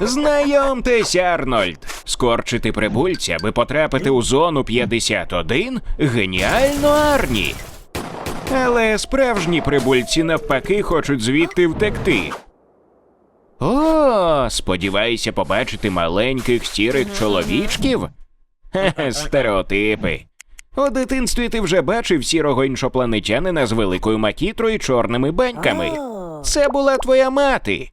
Знайомтесь, Арнольд. Скорчити прибульця, аби потрапити у зону 51 геніально Арні. Але справжні прибульці навпаки хочуть звідти втекти. О, сподіваюся побачити маленьких сірих чоловічків? Хе-хе, стереотипи. У дитинстві ти вже бачив сірого іншопланетянина з великою макітрою і чорними баньками. Це була твоя мати.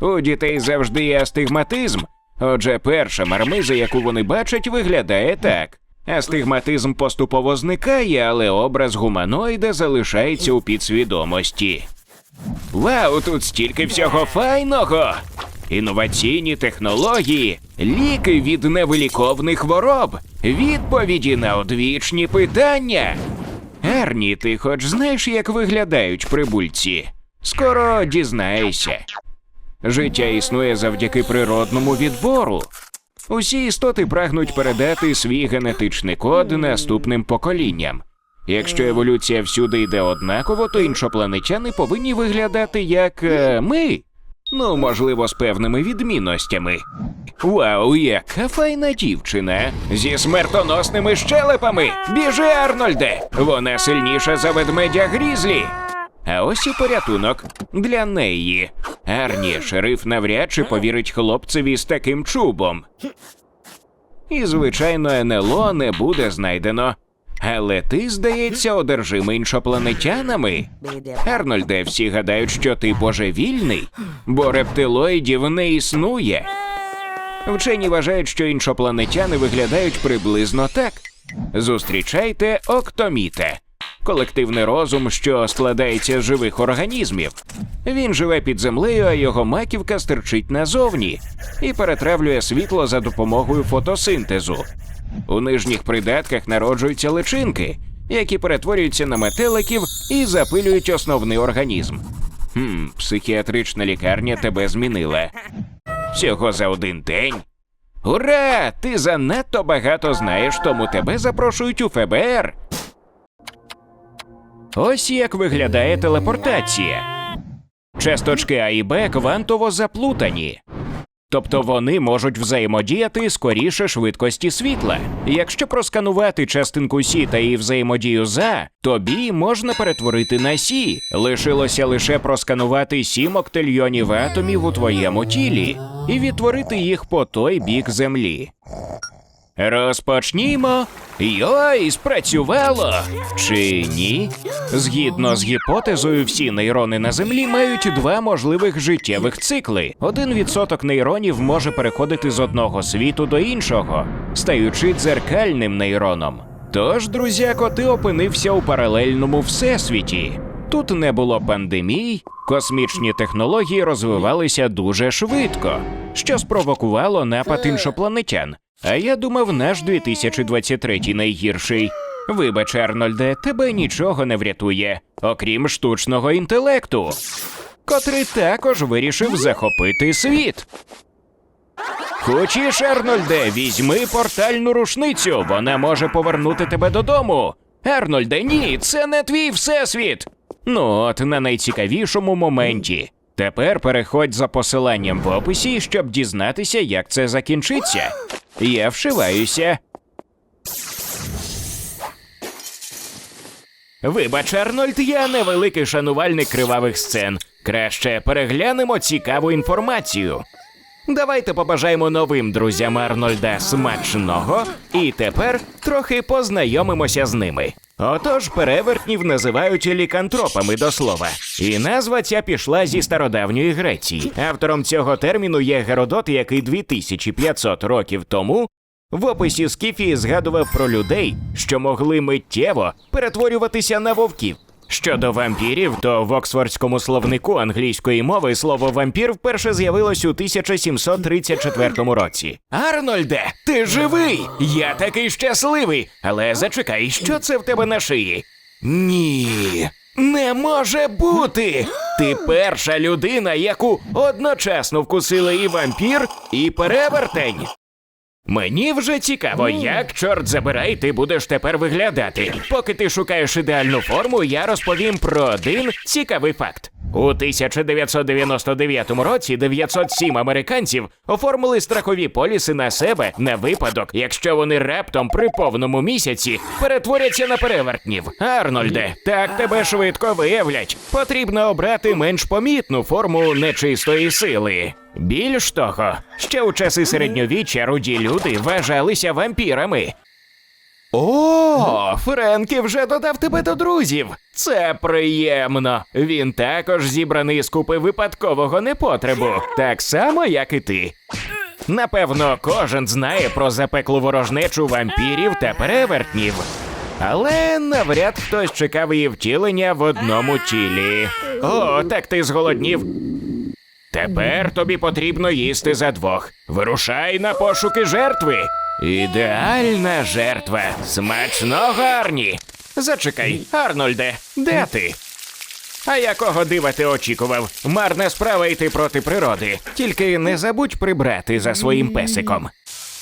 У дітей завжди є астигматизм. Отже, перша мармиза, яку вони бачать, виглядає так. Астигматизм поступово зникає, але образ гуманоїда залишається у підсвідомості. Вау, тут стільки всього файного! Інноваційні технології, ліки від невиліковних хвороб, відповіді на одвічні питання. Ерні, ти хоч знаєш, як виглядають прибульці? Скоро дізнаєшся. Життя існує завдяки природному відбору. Усі істоти прагнуть передати свій генетичний код наступним поколінням. Якщо еволюція всюди йде однаково, то іншопланетяни повинні виглядати як е, ми. Ну, можливо, з певними відмінностями. Вау, яка файна дівчина зі смертоносними щелепами. Біжи, Арнольде! Вона сильніша за ведмедя Грізлі. А ось і порятунок для неї. Арні, шериф навряд чи повірить хлопцеві з таким чубом. І, звичайно, НЛО не буде знайдено. Але ти, здається, одержимий іншопланетянами. Арнольде, всі гадають, що ти божевільний, бо рептилоїдів не існує. Вчені вважають, що іншопланетяни виглядають приблизно так. Зустрічайте октоміте. Колективний розум, що складається з живих організмів. Він живе під землею, а його маківка стирчить назовні і перетравлює світло за допомогою фотосинтезу. У нижніх придатках народжуються личинки, які перетворюються на метеликів і запилюють основний організм. Хм, психіатрична лікарня тебе змінила. Всього за один день. Ура! Ти занадто багато знаєш, тому тебе запрошують у ФБР. Ось як виглядає телепортація. Часточки А і Б квантово заплутані. Тобто вони можуть взаємодіяти скоріше швидкості світла. Якщо просканувати частинку Сі та її взаємодію за, то Бі можна перетворити на Сі. Лишилося лише просканувати сім октильйонів атомів у твоєму тілі і відтворити їх по той бік землі. Розпочнімо. Йой, спрацювало! Чи ні? Згідно з гіпотезою, всі нейрони на землі мають два можливих життєвих цикли. Один відсоток нейронів може переходити з одного світу до іншого, стаючи дзеркальним нейроном. Тож, друзяко, ти опинився у паралельному всесвіті. Тут не було пандемій, космічні технології розвивалися дуже швидко, що спровокувало напад іншопланетян. А я думав, наш 2023 найгірший. Вибач, Арнольде, тебе нічого не врятує, окрім штучного інтелекту, котрий також вирішив захопити світ. Хочеш, Арнольде, візьми портальну рушницю, вона може повернути тебе додому. Арнольде, ні, це не твій всесвіт. Ну от на найцікавішому моменті. Тепер переходь за посиланням в описі, щоб дізнатися, як це закінчиться. Я вшиваюся. Вибач, Арнольд, я невеликий шанувальник кривавих сцен. Краще переглянемо цікаву інформацію. Давайте побажаємо новим друзям Арнольда смачного, і тепер трохи познайомимося з ними. Отож, перевертнів називають лікантропами до слова. І назва ця пішла зі стародавньої Греції. Автором цього терміну є Геродот, який 2500 років тому в описі Скіфії згадував про людей, що могли миттєво перетворюватися на вовків. Щодо вампірів, то в Оксфордському словнику англійської мови слово вампір вперше з'явилось у 1734 році. Арнольде, ти живий! Я такий щасливий! Але зачекай, що це в тебе на шиї? Ні, не може бути! Ти перша людина, яку одночасно вкусили і вампір, і перевертень. Мені вже цікаво, як чорт забирай, ти будеш тепер виглядати. Поки ти шукаєш ідеальну форму, я розповім про один цікавий факт. У 1999 році 907 американців оформили страхові поліси на себе на випадок, якщо вони раптом при повному місяці перетворяться на перевертнів. Арнольде, так тебе швидко виявлять. Потрібно обрати менш помітну форму нечистої сили. Більш того, ще у часи середньовіччя руді люди вважалися вампірами. О, Френкі вже додав тебе до друзів. Це приємно. Він також зібраний з купи випадкового непотребу, так само, як і ти. Напевно, кожен знає про запеклу ворожнечу вампірів та перевертнів. Але навряд хтось чекав її втілення в одному тілі. О, так ти зголоднів. Тепер тобі потрібно їсти за двох. Вирушай на пошуки жертви. Ідеальна жертва. Смачно гарні. Зачекай, Арнольде, де ти? А якого дива ти очікував? Марна справа йти проти природи. Тільки не забудь прибрати за своїм песиком.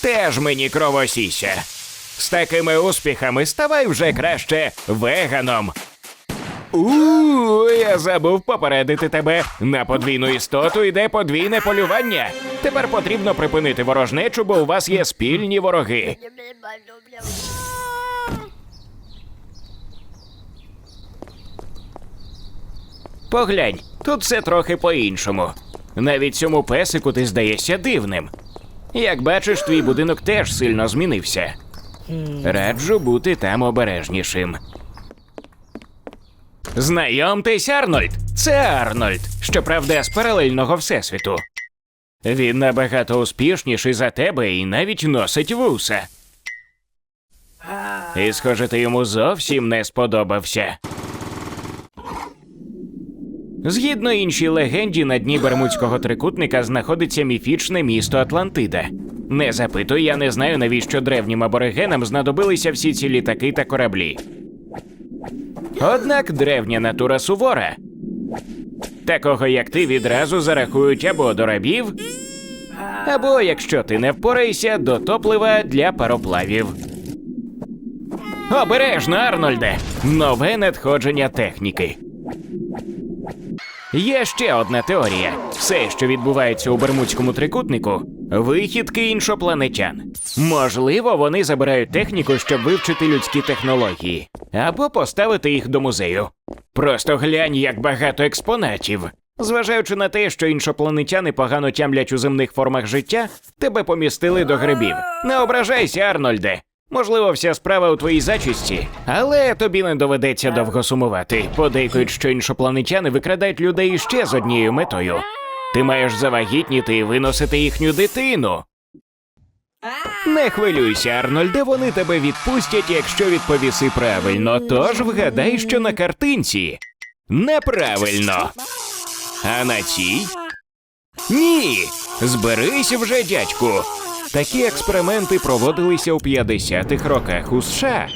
Теж мені кровосіся. З такими успіхами ставай вже краще веганом. У, я забув попередити тебе. На подвійну істоту йде подвійне полювання. Тепер потрібно припинити ворожнечу, бо у вас є спільні вороги. Поглянь, тут все трохи по-іншому. Навіть цьому песику ти здаєшся дивним. Як бачиш, твій будинок теж сильно змінився. Раджу бути там обережнішим. Знайомтесь, Арнольд. Це Арнольд, щоправда, з паралельного всесвіту. Він набагато успішніший за тебе і навіть носить вуса. І, схоже, ти йому зовсім не сподобався. Згідно іншій легенді, на дні Бермудського трикутника знаходиться міфічне місто Атлантида. Не запитуй, я не знаю, навіщо древнім аборигенам знадобилися всі ці літаки та кораблі. Однак древня натура сувора. Такого, як ти, відразу зарахують або до рабів, або, якщо ти не впораєшся, до топлива для пароплавів. Обережно, Арнольде! Нове надходження техніки. Є ще одна теорія: все, що відбувається у Бермудському трикутнику, вихідки іншопланетян. Можливо, вони забирають техніку, щоб вивчити людські технології, або поставити їх до музею. Просто глянь, як багато експонатів. Зважаючи на те, що іншопланетяни погано тямлять у земних формах життя, тебе помістили до грибів. Не ображайся, Арнольде. Можливо, вся справа у твоїй зачісті, але тобі не доведеться довго сумувати. Подейкують, що іншопланетяни викрадають людей іще з однією метою. Ти маєш завагітніти і виносити їхню дитину. Не хвилюйся, Арнольде, вони тебе відпустять, якщо відповіси правильно. Тож вгадай, що на картинці. Неправильно. А на цій? Ні. Зберись вже, дядьку. Такі експерименти проводилися у 50-х роках у США.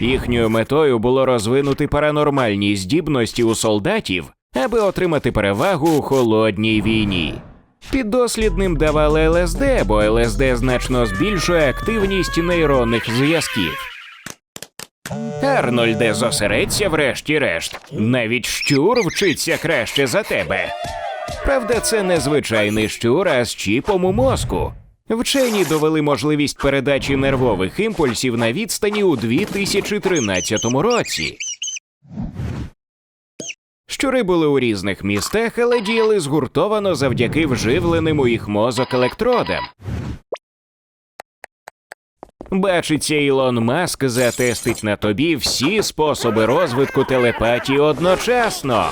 Їхньою метою було розвинути паранормальні здібності у солдатів, аби отримати перевагу у холодній війні. Піддослідним давали ЛСД, бо ЛСД значно збільшує активність нейронних зв'язків. Арнольде, зосередься врешті-решт. Навіть щур вчиться краще за тебе. Правда, це не звичайний щур, а з чіпом у мозку. Вчені довели можливість передачі нервових імпульсів на відстані у 2013 році. Щури були у різних містах, але діяли згуртовано завдяки вживленим у їх мозок електродам. Бачиться, Ілон Маск затестить на тобі всі способи розвитку телепатії одночасно.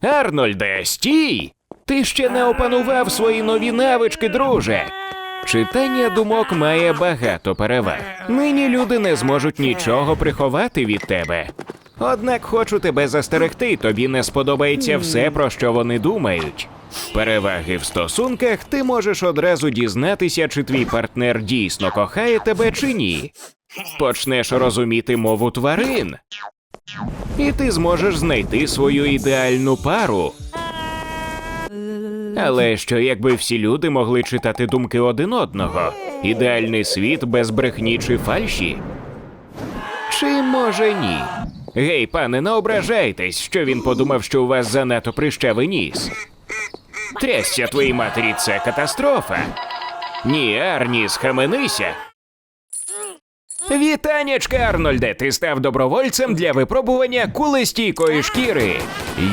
Арнольде, стій! Ти ще не опанував свої нові навички, друже. Читання думок має багато переваг. Нині люди не зможуть нічого приховати від тебе. Однак хочу тебе застерегти, тобі не сподобається все, про що вони думають. Переваги в стосунках ти можеш одразу дізнатися, чи твій партнер дійсно кохає тебе чи ні. Почнеш розуміти мову тварин. І ти зможеш знайти свою ідеальну пару. Але що якби всі люди могли читати думки один одного? Ідеальний світ без брехні чи фальші? Чи може ні? Гей, пане, не ображайтесь, що він подумав, що у вас занадто прищавий ніс. Трясся твоїй матері, це катастрофа. Ні, Арні, схаменися. Вітанечка, Арнольде, ти став добровольцем для випробування кулестійкої шкіри.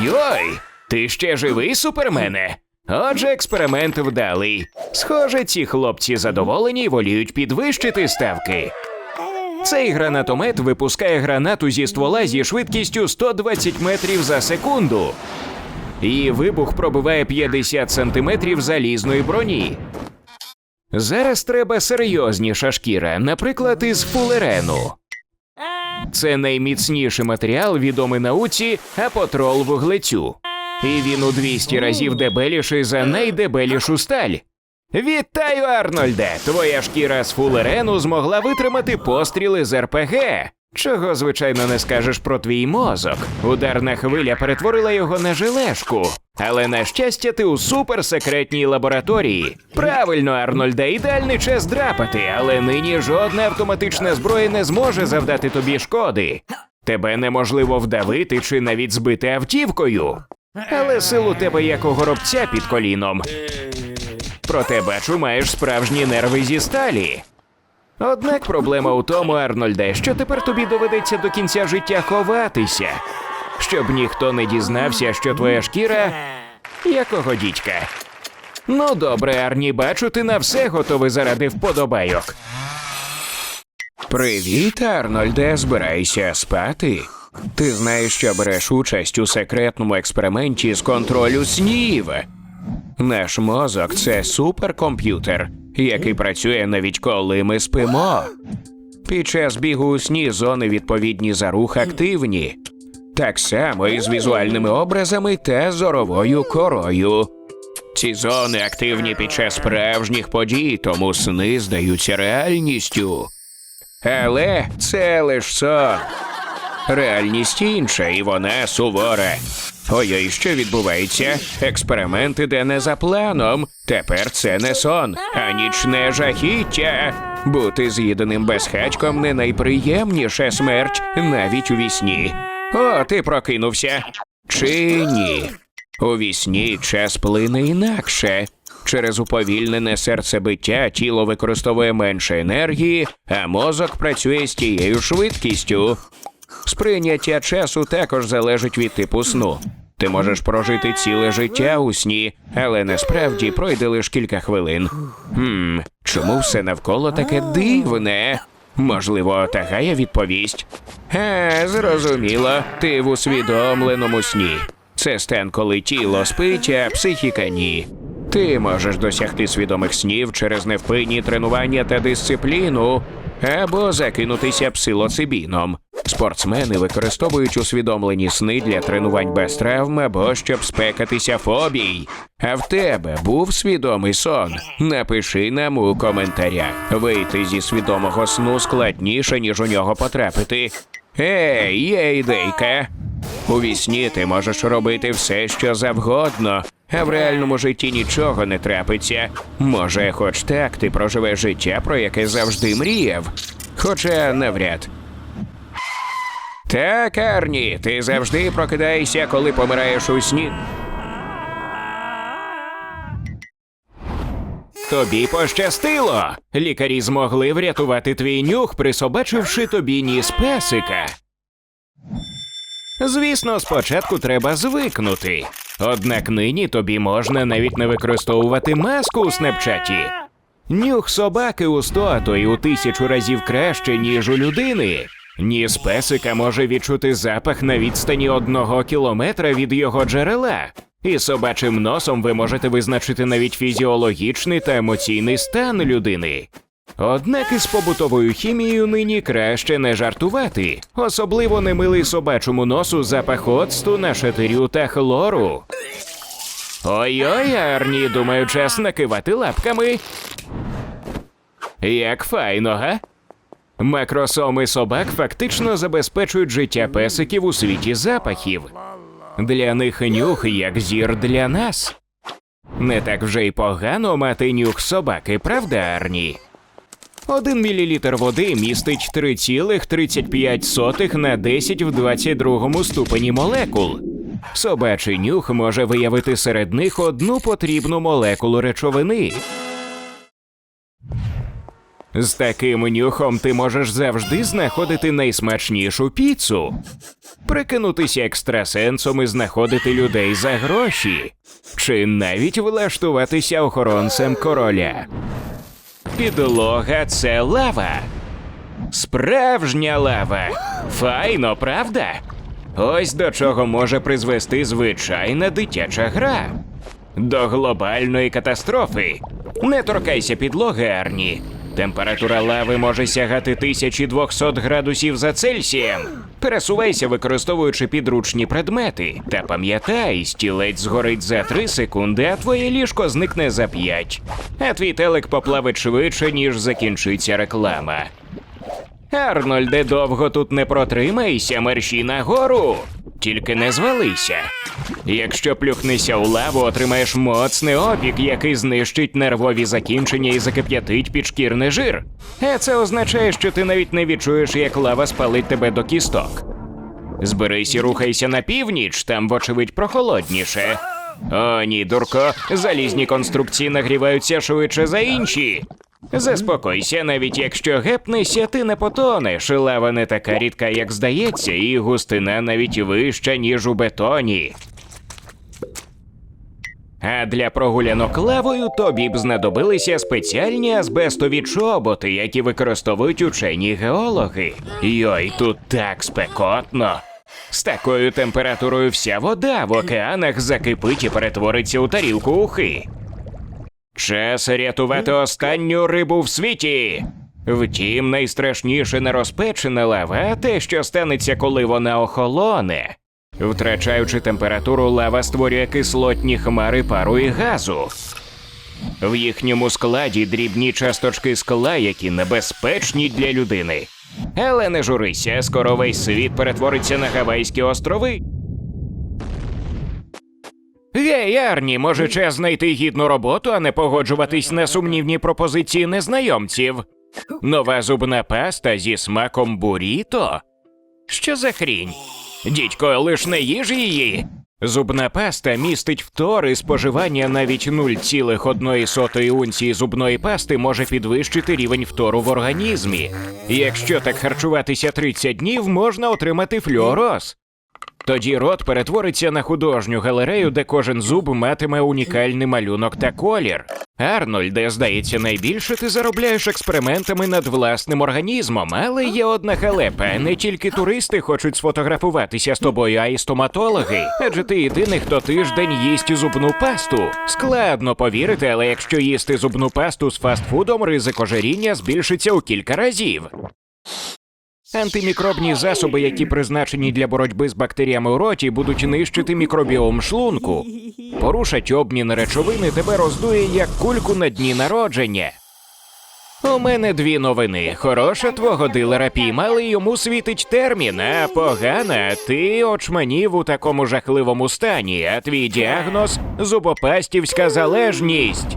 Йой, ти ще живий, супермене? Отже, експеримент вдалий. Схоже, ці хлопці задоволені і воліють підвищити ставки. Цей гранатомет випускає гранату зі ствола зі швидкістю 120 метрів за секунду. Її вибух пробиває 50 сантиметрів залізної броні. Зараз треба серйозніша шкіра, наприклад, із фулерену. Це найміцніший матеріал, відомий науці апотрол вуглецю. І він у 200 разів дебеліший за найдебелішу сталь. Вітаю, Арнольде! Твоя шкіра з фулерену змогла витримати постріли з РПГ. Чого, звичайно, не скажеш про твій мозок. Ударна хвиля перетворила його на жилешку. Але на щастя, ти у суперсекретній лабораторії. Правильно, Арнольде, ідеальний час драпати, але нині жодна автоматична зброя не зможе завдати тобі шкоди. Тебе неможливо вдавити чи навіть збити автівкою. Але сил у тебе як у горобця під коліном. Проте бачу, маєш справжні нерви зі сталі. Однак проблема у тому, Арнольде, що тепер тобі доведеться до кінця життя ховатися, щоб ніхто не дізнався, що твоя шкіра якого дідька. Ну добре, Арні, бачу, ти на все готовий заради вподобайок. Привіт, Арнольде, збирайся спати. Ти знаєш, що береш участь у секретному експерименті з контролю снів. Наш мозок це суперкомп'ютер, який працює навіть коли ми спимо. Під час бігу у сні зони відповідні за рух активні. Так само і з візуальними образами та зоровою корою. Ці зони активні під час справжніх подій, тому сни здаються реальністю. Але це лиш сон. Реальність інша, і вона сувора. Ой-ой, що відбувається? Експеримент іде не за планом. Тепер це не сон, а нічне жахіття. Бути з'їденим безхатьком не найприємніша смерть навіть у вісні. О, ти прокинувся. Чи ні? У вісні час плине інакше. Через уповільнене серцебиття тіло використовує менше енергії, а мозок працює з тією швидкістю. Сприйняття часу також залежить від типу сну. Ти можеш прожити ціле життя у сні, але насправді пройде лише кілька хвилин. Хм, чому все навколо таке дивне? Можливо, Тагая відповість. Е, зрозуміло, ти в усвідомленому сні. Це стан, коли тіло спить, а психіка ні. Ти можеш досягти свідомих снів через невпинні тренування та дисципліну, або закинутися псилоцибіном. Спортсмени використовують усвідомлені сни для тренувань без травм або щоб спекатися фобій. А в тебе був свідомий сон? Напиши нам у коментарях. Вийти зі свідомого сну складніше, ніж у нього потрапити. Ей, є ідейка. У вісні ти можеш робити все, що завгодно, а в реальному житті нічого не трапиться. Може, хоч так ти проживеш життя, про яке завжди мріяв. Хоча навряд. Так, Арні, ти завжди прокидаєшся, коли помираєш у сні. Тобі пощастило. Лікарі змогли врятувати твій нюх, присобачивши тобі ніс песика. Звісно, спочатку треба звикнути. Однак нині тобі можна навіть не використовувати маску у снепчаті. Нюх собаки у сто, а то й у тисячу разів краще, ніж у людини. Ніс песика може відчути запах на відстані одного кілометра від його джерела. І собачим носом ви можете визначити навіть фізіологічний та емоційний стан людини. Однак із побутовою хімією нині краще не жартувати, особливо не милий собачому носу запах оцту, нашатирю та хлору. Ой-ой, Арні, думаю, час накивати лапками. Як файно, га? Макросоми собак фактично забезпечують життя песиків у світі запахів. Для них нюх як зір для нас. Не так вже й погано мати нюх собаки, правда, Арні? Один мілілітр води містить 3,35 на 10 в 22 ступені молекул. Собачий нюх може виявити серед них одну потрібну молекулу речовини. З таким нюхом ти можеш завжди знаходити найсмачнішу піцу, прикинутися екстрасенсом і знаходити людей за гроші, чи навіть влаштуватися охоронцем короля. Підлога це лава. Справжня лава. Файно, правда? Ось до чого може призвести звичайна дитяча гра. До глобальної катастрофи. Не торкайся підлоги, Арні. Температура лави може сягати 1200 градусів за Цельсієм. Пересувайся, використовуючи підручні предмети. Та пам'ятай, стілець згорить за 3 секунди, а твоє ліжко зникне за 5. А твій телек поплавить швидше, ніж закінчиться реклама. Арнольде, довго тут не протримайся, мерщій нагору. Тільки не звалися. Якщо плюхнешся у лаву, отримаєш моцний опік, який знищить нервові закінчення і закип'ятить підшкірний жир. А це означає, що ти навіть не відчуєш, як лава спалить тебе до кісток. Зберись і рухайся на північ, там, вочевидь, прохолодніше. О, ні, дурко, залізні конструкції нагріваються швидше за інші. Заспокойся, навіть якщо гепнешся, ти не потонеш. Лава не така рідка, як здається, і густина навіть вища, ніж у бетоні. А для прогулянок лавою тобі б знадобилися спеціальні азбестові чоботи, які використовують учені геологи. Йой, тут так спекотно. З такою температурою вся вода в океанах закипить і перетвориться у тарілку ухи. Час рятувати останню рибу в світі. Втім, найстрашніше не розпечена лава, а те, що станеться, коли вона охолоне. Втрачаючи температуру, лава створює кислотні хмари пару і газу. В їхньому складі дрібні часточки скла, які небезпечні для людини. Але не журися, скоро весь світ перетвориться на Гавайські острови. Гей, Арні, може час знайти гідну роботу, а не погоджуватись на сумнівні пропозиції незнайомців. Нова зубна паста зі смаком буріто? Що за хрінь? Дідько, лиш не їж її. Зубна паста містить фтор споживання навіть 0,1 унції зубної пасти може підвищити рівень фтору в організмі. Якщо так харчуватися 30 днів, можна отримати флюороз. Тоді рот перетвориться на художню галерею, де кожен зуб матиме унікальний малюнок та колір. Арнольде, здається, найбільше ти заробляєш експериментами над власним організмом, але є одна халепа. Не тільки туристи хочуть сфотографуватися з тобою, а й стоматологи. Адже ти єдиний, хто тиждень їсть зубну пасту. Складно повірити, але якщо їсти зубну пасту з фастфудом, ризик ожиріння збільшиться у кілька разів. Антимікробні засоби, які призначені для боротьби з бактеріями у роті, будуть нищити мікробіом шлунку. Порушать обмін речовини тебе роздує як кульку на дні народження. У мене дві новини. Хороша твого дилера піймали, йому світить термін, а погана, ти очманів у такому жахливому стані, а твій діагноз зубопастівська залежність.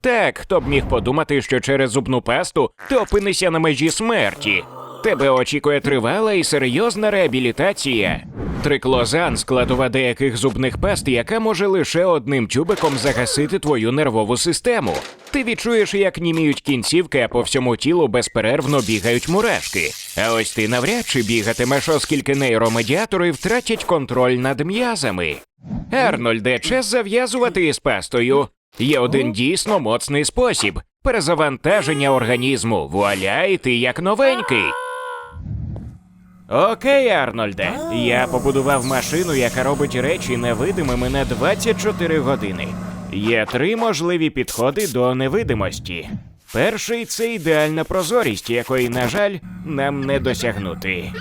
Так, хто б міг подумати, що через зубну пасту ти опинишся на межі смерті. Тебе очікує тривала і серйозна реабілітація. Триклозан складова деяких зубних паст, яка може лише одним тюбиком загасити твою нервову систему. Ти відчуєш, як німіють кінцівки, а по всьому тілу безперервно бігають мурашки. А ось ти навряд чи бігатимеш, оскільки нейромедіатори втратять контроль над м'язами. Арнольде, час зав'язувати із пастою. Є один дійсно моцний спосіб перезавантаження організму. Вуаля, і ти як новенький. Окей, Арнольде. Я побудував машину, яка робить речі невидимими на 24 години. Є три можливі підходи до невидимості. Перший це ідеальна прозорість, якої, на жаль, нам не досягнути.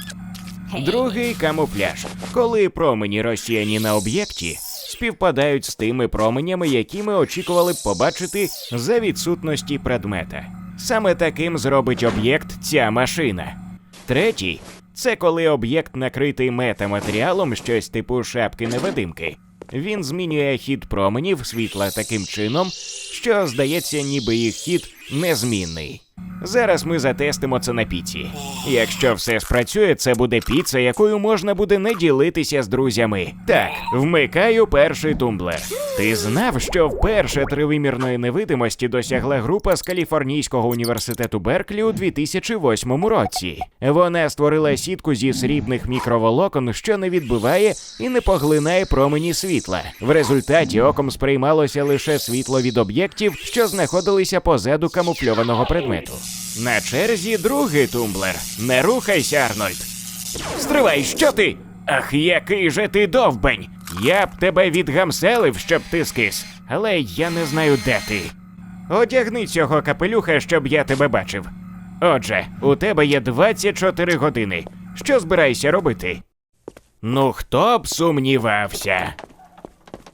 Другий камуфляж, коли промені розсіяні на об'єкті співпадають з тими променями, які ми очікували б побачити за відсутності предмета. Саме таким зробить об'єкт ця машина. Третій це коли об'єкт накритий метаматеріалом, щось типу шапки невидимки. Він змінює хід променів світла таким чином, що здається, ніби їх хід незмінний. Зараз ми затестимо це на піці. Якщо все спрацює, це буде піца, якою можна буде не ділитися з друзями. Так, вмикаю перший тумблер. Ти знав, що вперше тривимірної невидимості досягла група з Каліфорнійського університету Берклі у 2008 році. Вона створила сітку зі срібних мікроволокон, що не відбиває і не поглинає промені світла. В результаті оком сприймалося лише світло від об'єктів, що знаходилися позаду камуфльованого предмету. На черзі другий тумблер. Не рухайся, Арнольд. Стривай, що ти? Ах, який же ти довбень! Я б тебе відгамселив, щоб ти скис, але я не знаю, де ти. Одягни цього капелюха, щоб я тебе бачив. Отже, у тебе є 24 години. Що збираєшся робити? Ну, хто б сумнівався?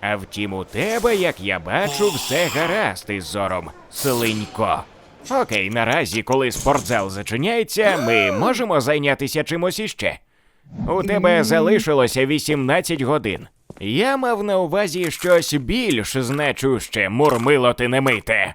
А втім, у тебе, як я бачу, все гаразд із зором, слинько. Окей, наразі, коли спортзал зачиняється, ми можемо зайнятися чимось іще. У тебе залишилося 18 годин. Я мав на увазі щось більш значуще, мурмило ти не мите.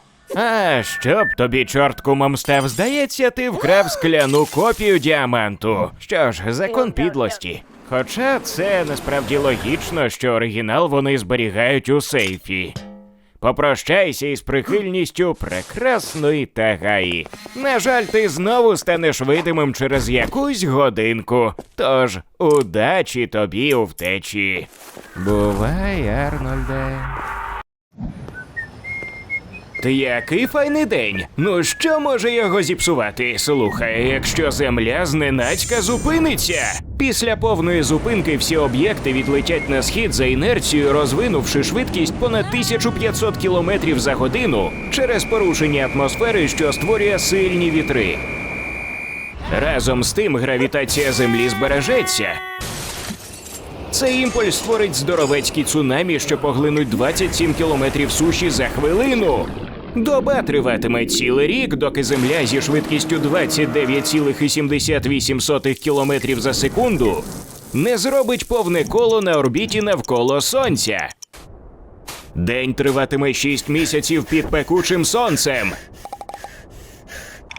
А щоб тобі, чорт кумом здається, ти вкрав скляну копію діаманту. Що ж, закон підлості. Хоча це насправді логічно, що оригінал вони зберігають у сейфі. Попрощайся із прихильністю прекрасної Тагаї. На жаль, ти знову станеш видимим через якусь годинку. Тож, удачі тобі у втечі. Бувай, Арнольде. Який файний день. Ну що може його зіпсувати? Слухай, якщо земля зненацька зупиниться. Після повної зупинки всі об'єкти відлетять на схід за інерцією, розвинувши швидкість понад 1500 км за годину через порушення атмосфери, що створює сильні вітри. Разом з тим гравітація Землі збережеться. Цей імпульс створить здоровецькі цунамі, що поглинуть 27 кілометрів суші за хвилину. Доба триватиме цілий рік, доки Земля зі швидкістю 29,78 кілометрів за секунду не зробить повне коло на орбіті навколо Сонця. День триватиме 6 місяців під пекучим сонцем.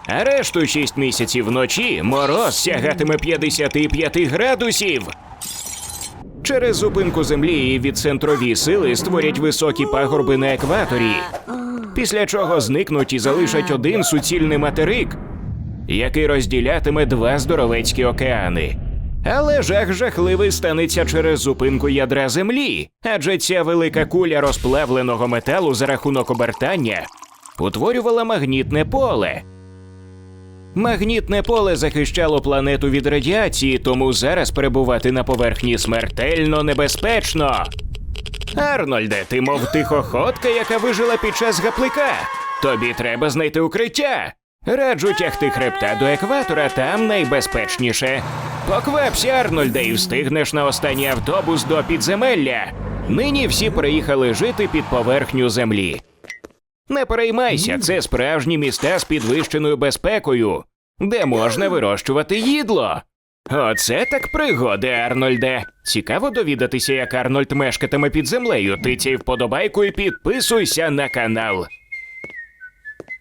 А решту 6 місяців вночі мороз сягатиме 55 градусів. Через зупинку землі і відцентрові сили створять високі пагорби на екваторі, після чого зникнуть і залишать один суцільний материк, який розділятиме два здоровецькі океани. Але жах жахливий станеться через зупинку ядра землі, адже ця велика куля розплавленого металу за рахунок обертання утворювала магнітне поле. Магнітне поле захищало планету від радіації, тому зараз перебувати на поверхні смертельно небезпечно. Арнольде, ти мов тихоходка, яка вижила під час гаплика. Тобі треба знайти укриття. Раджу тягти хребта до екватора, там найбезпечніше. Поквапся, Арнольде, і встигнеш на останній автобус до підземелля. Нині всі приїхали жити під поверхню землі. Не переймайся, це справжні міста з підвищеною безпекою, де можна вирощувати їдло. Оце так пригоди, Арнольде. Цікаво довідатися, як Арнольд мешкатиме під землею. Ти Тицяй вподобайку і підписуйся на канал.